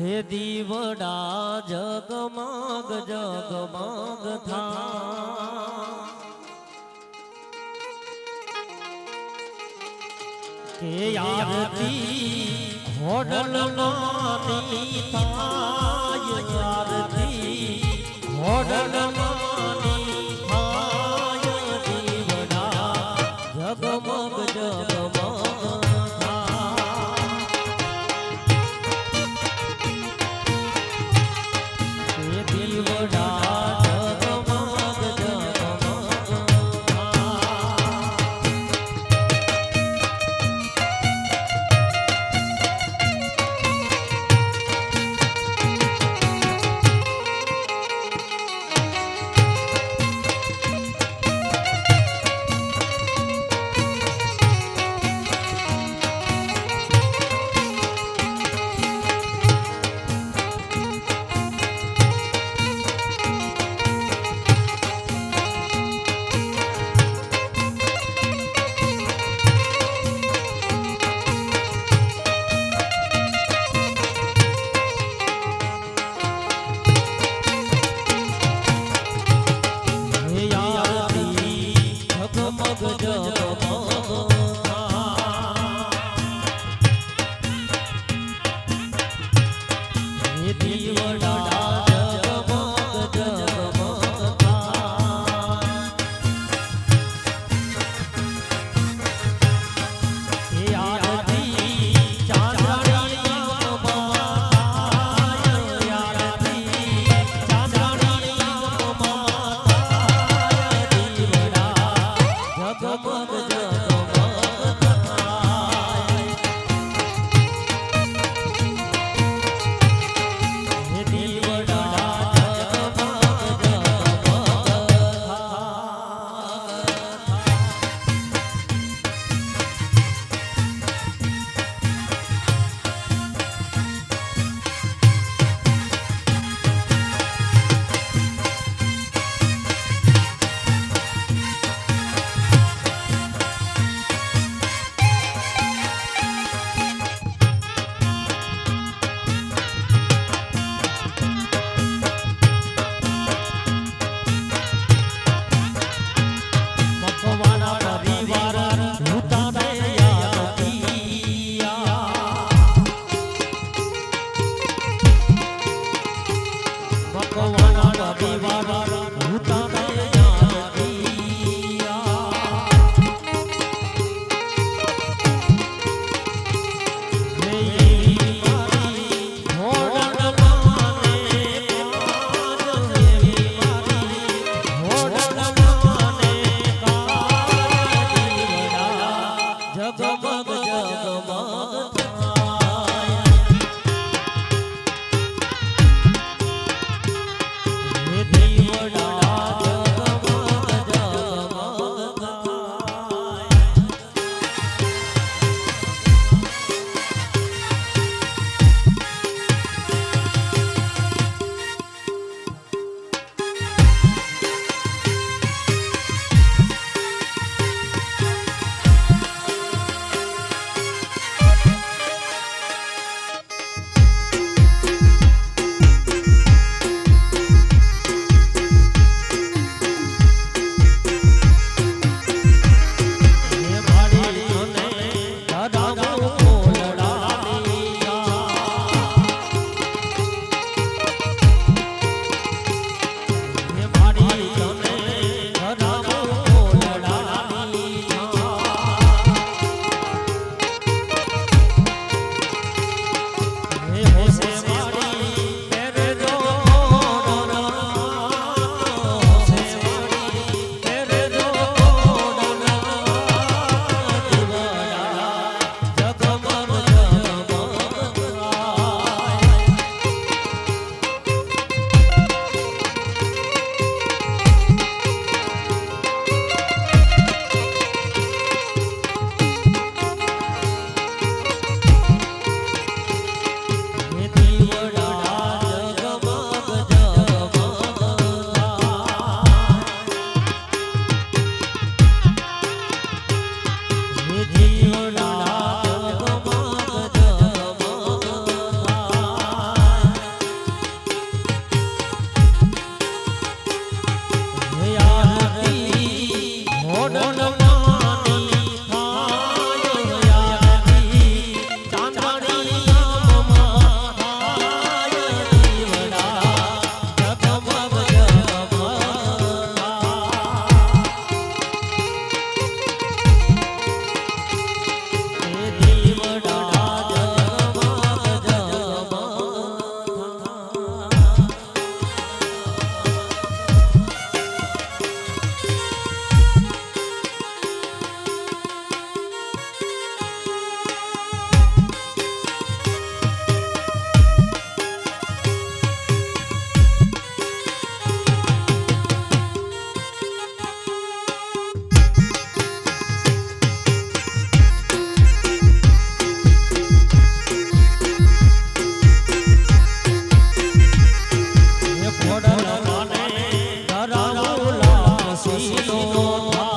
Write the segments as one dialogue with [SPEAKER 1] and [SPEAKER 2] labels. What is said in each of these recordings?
[SPEAKER 1] હે દીવડા જગમગ જગમગ થા કે આરતી હોડલ નાની થાય આરતી હોડલ ജീവടാ Baba Baba ஓடணும் কথা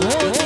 [SPEAKER 1] Oh.